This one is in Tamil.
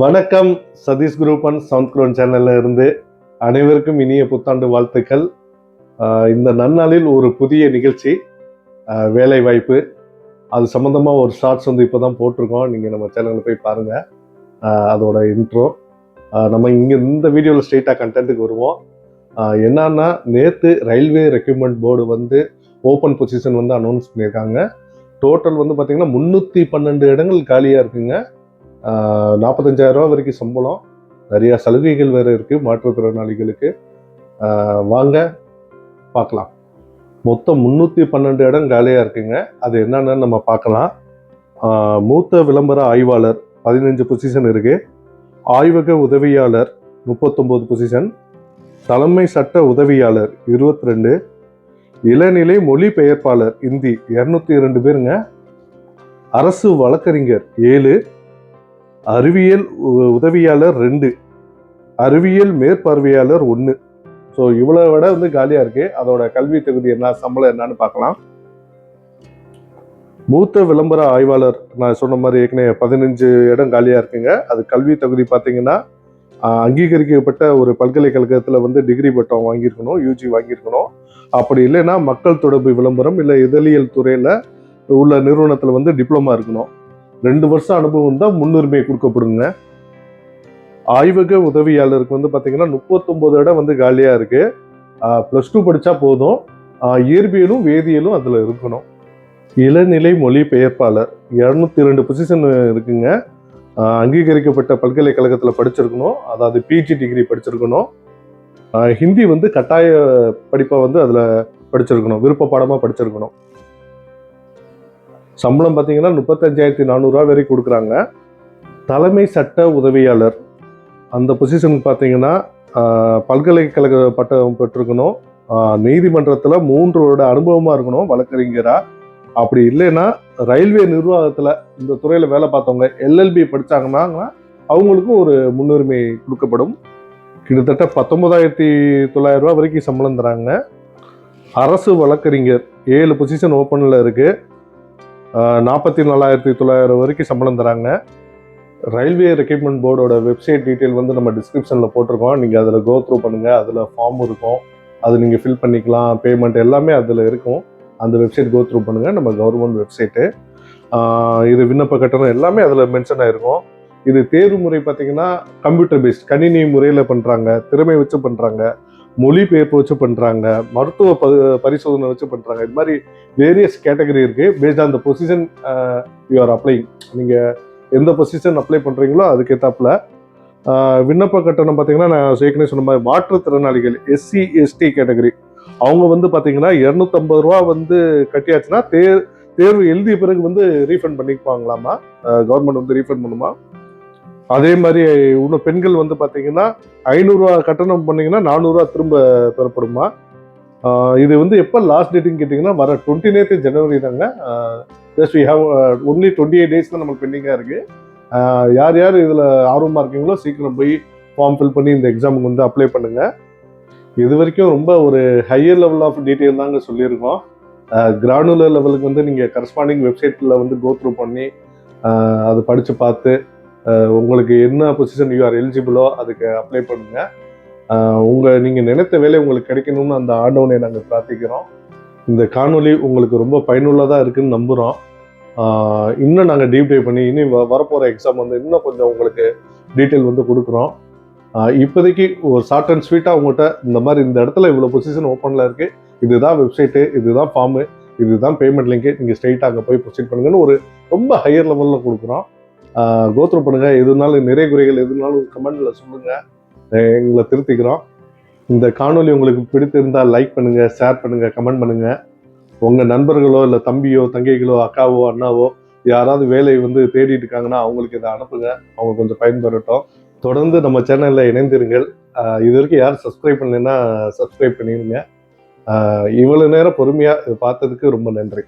வணக்கம் Satish group and sound crown சேனல்ல இருந்து அனைவருக்கும் இனிய புத்தாண்டு வாழ்த்துக்கள். இந்த நன்னாளில் ஒரு புதிய நிகழ்ச்சி வேலை வாய்ப்பு. அது சம்மந்தமாக ஒரு ஷார்ட்ஸ் வந்து இப்போ தான் போட்டிருக்கோம். நீங்கள் நம்ம சேனலில் போய் பாருங்கள் அதோட இன்ட்ரோ நம்ம இங்கே இந்த வீடியோவில் ஸ்ட்ரெயிட்டாக கண்டென்ட்டுக்கு வருவோம். என்னன்னா நேற்று ரயில்வே ரெக்யூப்மெண்ட் போர்டு வந்து ஓப்பன் பொசிஷன் வந்து அனௌன்ஸ் பண்ணியிருக்காங்க. டோட்டல் வந்து பார்த்திங்கன்னா முந்நூற்றி பன்னெண்டு இடங்கள் காலியாக இருக்குங்க. நாற்பத்தஞ்சாயிரரூபா வரைக்கும் சம்பளம். நிறையா சலுகைகள் வேறு இருக்குது மாற்றுத்திறனாளிகளுக்கு. வாங்க பார்க்கலாம். மொத்தம் முந்நூற்றி பன்னெண்டு இடம் காலியாக இருக்குங்க. அது என்னென்னு நம்ம பார்க்கலாம். மூத்த விளம்பர ஆய்வாளர் பதினஞ்சு பொசிஷன் இருக்குது ஆய்வக உதவியாளர் முப்பத்தொம்போது பொசிஷன் தலைமை சட்ட உதவியாளர் இருபத்தி ரெண்டு இளநிலை மொழிபெயர்ப்பாளர் இந்தி இரநூத்தி இரண்டு பேருங்க. அரசு வழக்கறிஞர் ஏழு. அறிவியல் உ- உதவியாளர் ரெண்டு. அறிவியல் மேற்பார்வையாளர் ஒன்று ஸோ இவ்வளோ விட வந்து காலியாக இருக்கு. அதோட கல்வி தகுதி என்ன சம்பளம் என்னன்னு பார்க்கலாம். மூத்த விளம்பர ஆய்வாளர் நான் சொன்ன மாதிரி ஏற்கனவே பதினஞ்சு இடம் காலியாக இருக்குங்க. அது கல்வி தகுதி பார்த்தீங்கன்னா அங்கீகரிக்கப்பட்ட ஒரு பல்கலைக்கழகத்தில் வந்து டிகிரி பட்டம் வாங்கியிருக்கணும் யூஜி வாங்கியிருக்கணும். அப்படி இல்லைன்னா மக்கள் தொடர்பு விளம்பரம் இல்லை இதழியல் துறையில் உள்ள நிறுவனத்தில் வந்து டிப்ளமா இருக்கணும். ரெண்டு வருஷம் அனுபவம் தான் முன்னுரிமை கொடுக்கப்படுங்க. ஆய்வக உதவியாளருக்கு வந்து பார்த்தீங்கன்னா முப்பத்தொம்போது இடம் வந்து காலியாக இருக்கு. ப்ளஸ் டூ படித்தா போதும். இயற்பியலும் வேதியியலும் அதில் இருக்கணும். இளநிலை மொழி பெயர்ப்பாளர் இரநூத்தி ரெண்டு பொசிஷன் இருக்குங்க. அங்கீகரிக்கப்பட்ட பல்கலைக்கழகத்தில் படிச்சிருக்கணும். அதாவது பிஜி டிகிரி படிச்சிருக்கணும். ஹிந்தி வந்து கட்டாய படிப்பை வந்து அதில் படிச்சிருக்கணும். விருப்ப பாடமாக படிச்சிருக்கணும். சம்பளம் பார்த்தீங்கன்னா முப்பத்தஞ்சாயிரத்தி நானூறுரூவா வரைக்கும் கொடுக்குறாங்க. தலைமை சட்ட உதவியாளர் அந்த பொசிஷனுக்கு பார்த்தீங்கன்னா பல்கலைக்கழக பட்டம் பெற்றிருக்கணும். நீதிமன்றத்தில் மூன்று வருட அனுபவமாக இருக்கணும் வழக்கறிஞராக அப்படி இல்லைன்னா ரயில்வே நிர்வாகத்தில் இந்த துறையில் வேலை பார்த்தவங்க எல்எல்பி படித்தாங்கன்னா அவங்களுக்கும் ஒரு முன்னுரிமை கொடுக்கப்படும். கிட்டத்தட்ட பத்தொன்பதாயிரத்தி தொள்ளாயிரம் ரூபா வரைக்கும் சம்பளம் தராங்க. அரசு வழக்கறிஞர் ஏழு பொசிஷன் ஓப்பனில் இருக்குது நாற்பத்தி நாலாயிரத்தி தொள்ளாயிரம் வரைக்கும் சம்பளம் தராங்க. ரயில்வே ரெக்ரூட்மெண்ட் போர்டோட வெப்சைட் டீட்டெயில் வந்து நம்ம டிஸ்கிரிப்ஷனில் போட்டிருக்கோம். நீங்கள் அதில் கோ த்ரூ பண்ணுங்கள் அதில் ஃபார்ம் இருக்கும். அது நீங்கள் ஃபில் பண்ணிக்கலாம். பேமெண்ட் எல்லாமே அதில் இருக்கும். அந்த வெப்சைட் கோ த்ரூ பண்ணுங்கள் நம்ம கவர்மெண்ட் வெப்சைட்டு. இது விண்ணப்ப கட்டணம் எல்லாமே அதில் மென்ஷன் ஆகிருக்கும் இது தேர்வு முறை பார்த்தீங்கன்னா கம்ப்யூட்டர் பேஸ்ட் கணினி முறையில் பண்ணுறாங்க திறமை வச்சு பண்ணுறாங்க மொழிபெயர்ப்பு வச்சு பண்ணுறாங்க மருத்துவ ப பரிசோதனை வச்சு பண்ணுறாங்க இது மாதிரி வேரியஸ் கேட்டகரி இருக்குது based on the position you are applying நீங்கள் எந்த பொசிஷன் அப்ளை பண்ணுறீங்களோ அதுக்கேற்றாப்புல uh, விண்ணப்ப கட்டணம் பார்த்தீங்கன்னா நான் ஏற்கனவே சொன்ன மாதிரி மாற்றுத்திறனாளிகள் எஸ்சி எஸ்டி கேட்டகரி அவங்க வந்து பார்த்தீங்கன்னா இரநூத்தம்பது ரூபா வந்து கட்டியாச்சுன்னா தேர் தேர்வு எழுதிய பிறகு வந்து ரீஃபண்ட் பண்ணிக்குவாங்களாமா? கவர்மெண்ட் வந்து ரீஃபண்ட் பண்ணுமா? அதே மாதிரி இன்னும் பெண்கள் வந்து பார்த்தீங்கன்னா ஐநூறுரூவா கட்டணம் பண்ணீங்கன்னா நானூறுரூவா திரும்ப பெறப்படுமா? இது வந்து எப்போ லாஸ்ட் டேட்டுன்னு கேட்டிங்கன்னா வர டுவெண்ட்டி நேத்து ஜனவரி தாங்க just we have only twenty eight days தான் நம்மளுக்கு பெண்டிங்காக இருக்குது யார் யார் இதில் ஆர்வமாக இருக்கீங்களோ சீக்கிரம் போய் ஃபார்ம் ஃபில் பண்ணி இந்த எக்ஸாமுக்கு வந்து அப்ளை பண்ணுங்கள் இது வரைக்கும் ரொம்ப ஒரு ஹையர் லெவல் ஆஃப் டீட்டெயில் தாங்க சொல்லியிருக்கோம். கிரானுலர் லெவலுக்கு வந்து நீங்கள் கரஸ்பாண்டிங் வெப்சைட்டில் வந்து கோ த்ரூ பண்ணி அது அதை படித்து பார்த்து உங்களுக்கு என்ன பொசிஷன் யூ ஆர் எலிஜிபிளோ அதுக்கு அப்ளை பண்ணுங்கள் உங்கள் நீங்கள் நினைத்த வேலை உங்களுக்கு கிடைக்கணும்னு அந்த ஆண்டவனை நாங்கள் பிரார்த்திக்கிறோம். இந்த காணொலி உங்களுக்கு ரொம்ப பயனுள்ளதாக இருக்குதுன்னு நம்புகிறோம் இன்னும் நாங்கள் டீப் டே பண்ணி இன்னும் வ- வரப்போகிற எக்ஸாம் வந்து இன்னும் கொஞ்சம் உங்களுக்கு டீட்டெயில் வந்து கொடுக்குறோம். இப்போதைக்கு ஒரு ஷார்ட் அண்ட் ஸ்வீட்டாக உங்கள்கிட்ட இந்த மாதிரி இந்த இடத்துல இவ்வளோ பொசிஷன் ஓப்பனில் இருக்குது இதுதான் வெப்சைட்டு இதுதான் ஃபார்மு இதுதான் பேமெண்ட் லிங்க்கு நீங்கள் ஸ்ட்ரைட்டாக அங்கே போய் ப்ரொசீட் பண்ணுங்கன்னு ஒரு ரொம்ப ஹையர் லெவலில் கொடுக்குறோம். கோத்ரூ பண்ணுங்கள் எதுனாலும் நிறை குறைகள் எதுனாலும் கமெண்டில் சொல்லுங்கள் எங்களை திருத்திக்கிறோம். இந்த காணொலி உங்களுக்கு பிடித்திருந்தால் லைக் பண்ணுங்கள் ஷேர் பண்ணுங்கள் கமெண்ட் பண்ணுங்கள் உங்கள் நண்பர்களோ இல்லை தம்பியோ தங்கைகளோ அக்காவோ அண்ணாவோ யாராவது வேலை வந்து தேடிட்டு இருக்காங்கன்னா அவங்களுக்கு இதை அனுப்புங்க. அவங்க கொஞ்சம் பயன்பெறட்டும். தொடர்ந்து நம்ம சேனலில் இணைந்திருங்கள். இது வரைக்கும் யார் சப்ஸ்கிரைப் பண்ணலைன்னா சப்ஸ்கிரைப் பண்ணிடுங்க. இவ்வளோ நேரம் பொறுமையாக இதை பார்த்ததுக்கு ரொம்ப நன்றி.